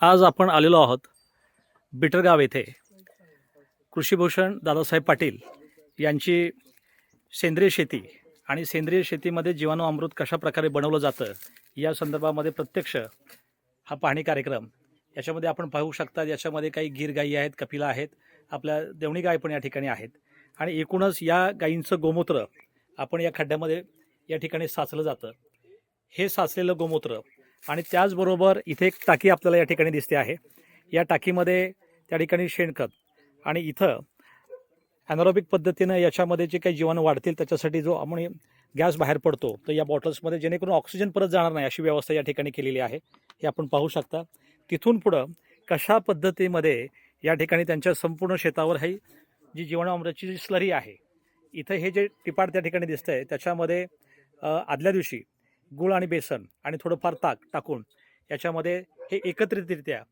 आज आपण आलेलो आहोत बिटरगाव येथे. कृषीभूषण दादासाहेब पाटील यांची सेंद्रिय शेती आणि सेंद्रिय शेतीमध्ये जीवाणू अमृत कशा प्रकारे बनवलं जातं या संदर्भामध्ये प्रत्यक्ष हा पाहणी कार्यक्रम. याच्यामध्ये आपण पाहू शकता याच्यामध्ये काही गीर गायी आहेत कपिला आहेत आपल्या देवणी गाय पण या ठिकाणी आहेत. आणि एकूणच या गायींचं गोमूत्र आपण या खड्ड्यामध्ये या ठिकाणी साचलं जातं. हे साचलेलं गोमूत्र आणि त्याचबरोबर इथे एक टाकी आपल्याला या ठिकाणी दिसते आहे. या टाकीमध्ये त्या ठिकाणी शेणखत आणि इथं ॲनॉरोबिक पद्धतीनं याच्यामध्ये जे काही जीवाणू वाढतील त्याच्यासाठी जो आपण गॅस बाहेर पडतो तर या बॉटल्समध्ये जेणेकरून ऑक्सिजन परत जाणार नाही अशी व्यवस्था या ठिकाणी केलेली आहे. हे आपण पाहू शकता. तिथून पुढं कशा पद्धतीमध्ये या ठिकाणी त्यांच्या संपूर्ण शेतावर ही जी जीवाणू जी स्लरी आहे इथं हे जे टिपाड त्या ठिकाणी दिसतं आहे त्याच्यामध्ये आदल्या दिवशी गुळ आणि बेसन आणि थोडंफार ताक टाकून याच्यामध्ये हे एकत्रितरित्या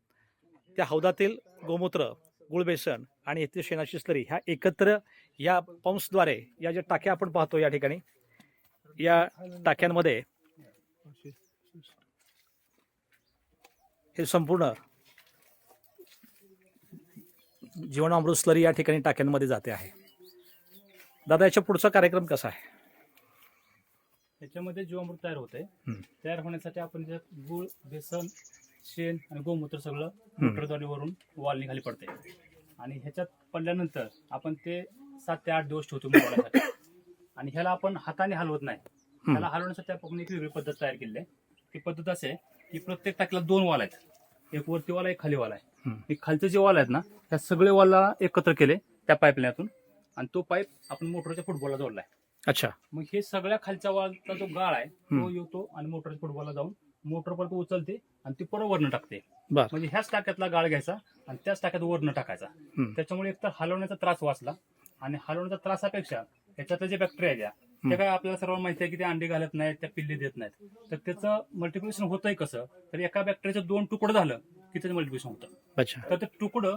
त्या हौदातील गोमूत्र गुळ बेसन आणि येथील शेणाची स्लरी ह्या एकत्र या पंप्सद्वारे या ज्या टाक्या आपण पाहतो या ठिकाणी या टाक्यांमध्ये हे संपूर्ण जीवनामृत स्लरी या ठिकाणी टाक्यांमध्ये जाते आहे. दादा याच्या पुढचा कार्यक्रम कसा आहे? त्याच्यामध्ये जीवामृत तयार होते हम्म. तयार होण्यासाठी आपण त्यात गुळ बेसन शेण आणि गोमूत्र सगळं. मोटरद्वारे वरून वालनी खाली पडते आणि ह्याच्यात पडल्यानंतर आपण ते सात ते आठ दिवस ठेवतो आणि ह्याला आपण हाताने हलवत नाही. ह्याला हलवण्यासाठी आपण एक वेगळी पद्धत तयार केली आहे. ती पद्धत असे की प्रत्येक टाकीला दोन वाल आहेत. एक वरती वाला एक खाली वाला आहे. हम्म. हे खालचे जे वाल आहेत ना त्या सगळे वाला एकत्र केले त्या पाईपलाईनतून आणि तो पाईप आपण मोटरच्या फुटबॉलला जोडलाय. अच्छा. मग हे सगळ्या खालच्या वालचा जो गाळ आहे तो हम्म. येतो आणि मोटर फुटबॉलला जाऊन मोटर पण तो उचलते आणि ती परत वरनं टाकते. बर. म्हणजे ह्याच टाक्यातला गाळ घ्यायचा आणि त्याच टाक्यात वरनं टाकायचा. हम्म. त्याच्यामुळे एकतर हलवण्याचा त्रास वाचला आणि हलवण्याच्या त्रासापेक्षा त्याच्यातले जे बॅक्टेरिया द्या ते काय आपल्याला सर्वांना माहिती आहे की ते अंडे घालत नाहीत त्या पिल्ले देत नाहीत. तर त्याचं मल्टिप्लिकेशन होतंय कसं? तर एका बॅक्टेरियाचं दोन तुकडं झालं की त्याचं मल्टिप्लिकेशन होतं. अच्छा. तर ते तुकडं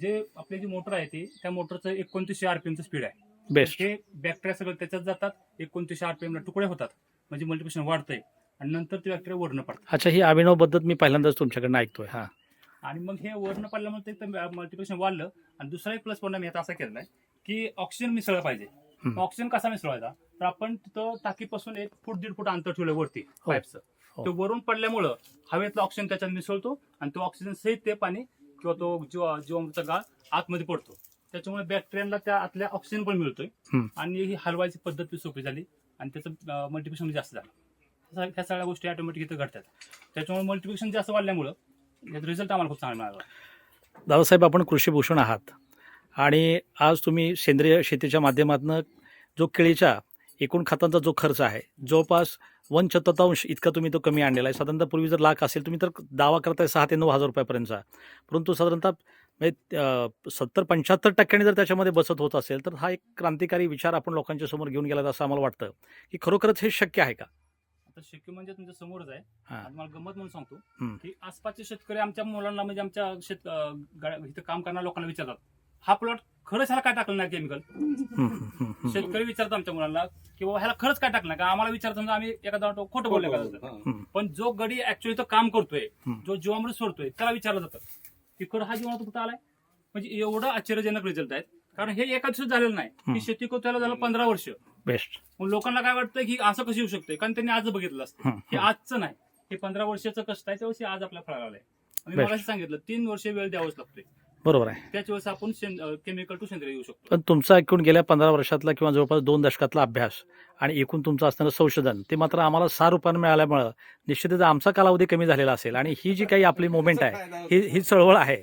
जे आपली जी मोटर आहे ती त्या मोटरचं एकोणतीसशे आरपीएमचं स्पीड आहे. बेस्ट हे बॅक्टेरिया सगळं त्याच्यात जातात. एकोणतीसशे आरपीएम ला तुकडे होतात. म्हणजे मल्टिप्लिकेशन वाढतंय. आणि नंतर ते बॅक्टेरिया वर्ण पडतात. अच्छा ही अभिनव पद्धत मी पहिल्यांदाच तुमच्याकडनं ऐकतोय हा. आणि मग हे वर्ण पडल्यामुळे ते मल्टिप्लिकेशन वाढलं. आणि दुसरा एक प्लस पॉईंट मी आता असा केलाय की ऑक्सिजन मिसळलं पाहिजे. ऑक्सिजन कसा मिसळवायचा? तर आपण तिथं टाकीपासून एक फूट दीड फूट अंतर ठेवलं वरती हो. पाईपचं हो. ते वरून पडल्यामुळं हवेतलं ऑक्सिजन त्याच्यात मिसळतो आणि तो ऑक्सिजन सहित ते पाणी किंवा तो जीवा जीवामृतचा गाळ आतमध्ये पडतो. त्याच्यामुळे बॅक्टेरियांना त्या आतल्या ऑक्सिजन पण मिळतोय. हम्म. आणि ही हलवायची पद्धत बी सोपी झाली. आणि त्याचं मल्टिप्लिकेशन जास्त झालं. ह्या- ह्या सगळ्या गोष्टी ऑटोमॅटिक इथं घडतात. त्याच्यामुळे मल्टिप्लिकेशन जास्त वाढल्यामुळं याचा रिझल्ट आम्हाला खूप चांगला मिळाला. दादासाहेब आपण कृषीभूषण आहात. आणि आज तुम्ही सेंद्रिय शेतीच्या माध्यमातून जो केळीच्या एकूण खतांचा जो खर्च आहे जवळपास वन चतुर्थांश इतका तुम्ही तो कमी आणलेला आहे. साधारणतः पूर्वी जर लाख असेल तुम्ही तर दावा करताय सहा ते नऊ हजार रुपयापर्यंतचा. परंतु साधारणतः म्हणजे सत्तर पंच्याहत्तर टक्क्यांनी जर त्याच्यामध्ये बचत होत असेल तर हा एक क्रांतिकारी विचार आपण लोकांच्या समोर घेऊन गेला असं आम्हाला वाटतं. की खरोखरच हे शक्य आहे का? आता शक्य म्हणजे तुमच्या समोरच आहे. मला गमत म्हणून सांगतो. की आसपासचे शेतकरी आमच्या मुलांना म्हणजे आमच्या शेत इथं काम करणाऱ्या लोकांना विचारतात. हा प्लॉट खरंच ह्याला काय टाकलं नाही केमिकल. शेतकरी विचारतात आमच्या मुलांना की बाबा ह्याला खरंच काय टाकलं का आम्हाला विचारतो आम्ही एखादा खोटं बोलले का. पण जो गडी ऍक्च्युअली तो काम करतोय. जो जीवामृत सोडतोय त्याला विचारलं जातं. की खरं हा जीवामृत कुठं आलाय? म्हणजे एवढं आश्चर्यजनक रिझल्ट आहेत. कारण हे एका दिवसात झालेलं नाही. ही शेती त्याला झालं पंधरा वर्ष. बेस्ट मग लोकांना काय वाटतं की असं कसं येऊ शकतंय? कारण त्यांनी आज बघितलं असतं. हे आजचं नाही. हे पंधरा वर्षाचं कष्ट आहे त्यावेळेस हे आज आपल्या फळाला आलंय. मी. मला सांगितलं तीन वर्ष वेळ द्यावाच लागतोय. बरोबर आहे. त्याच वेळेस आपण केमिकल टू सेंद्रिय येऊ शकतो. पण तुमचा एकूण गेल्या पंधरा वर्षातला किंवा जवळपास दोन दशकातला अभ्यास आणि एकूण तुमचं असणारं संशोधन ते मात्र आम्हाला सहा रुपयानं मिळाल्यामुळं निश्चितच आमचा कालावधी कमी झालेला असेल आणि ही जी काही आपली मुवमेंट आहे ही ही चळवळ आहे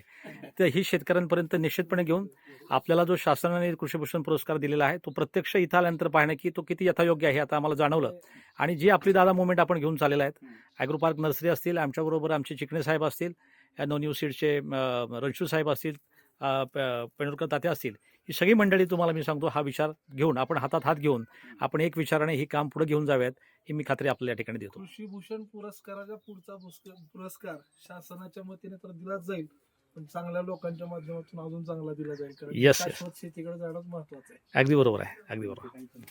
तर ही शेतकऱ्यांपर्यंत निश्चितपणे घेऊन आपल्याला जो शासनाने कृषीभूषण पुरस्कार दिलेला आहे तो प्रत्यक्ष इथं आल्यानंतर पाहणं की तो किती यथायोग्य आहे आता आम्हाला जाणवलं. आणि जी आपली दादा मुवमेंट आपण घेऊन चाललेला आहेत ॲग्रो पार्क नर्सरी असतील आमच्याबरोबर आमचे चिकणे साहेब असतील या नॉन न्यूज सीडचे रणशू साहेब असतील पेंडुरकर तात्या असतील ही सगळी मंडळी तुम्हाला मी सांगतो हा विचार घेऊन आपण हातात हात घेऊन आपण एक विचाराने ही काम पुढे घेऊन जाऊयात ही मी खात्री आपल्याला या ठिकाणी देतो. कृषी भूषण पुरस्काराचा पुढचा पुरस्कार शासनाच्या वतीने तर दिलाच जाईल पण चांगल्या लोकांच्या माध्यमातून अजून चांगला दिला जाईल कारण शेतीकडे जाणं महत्वाचं आहे. अगदी बरोबर आहे अगदी बरोबर.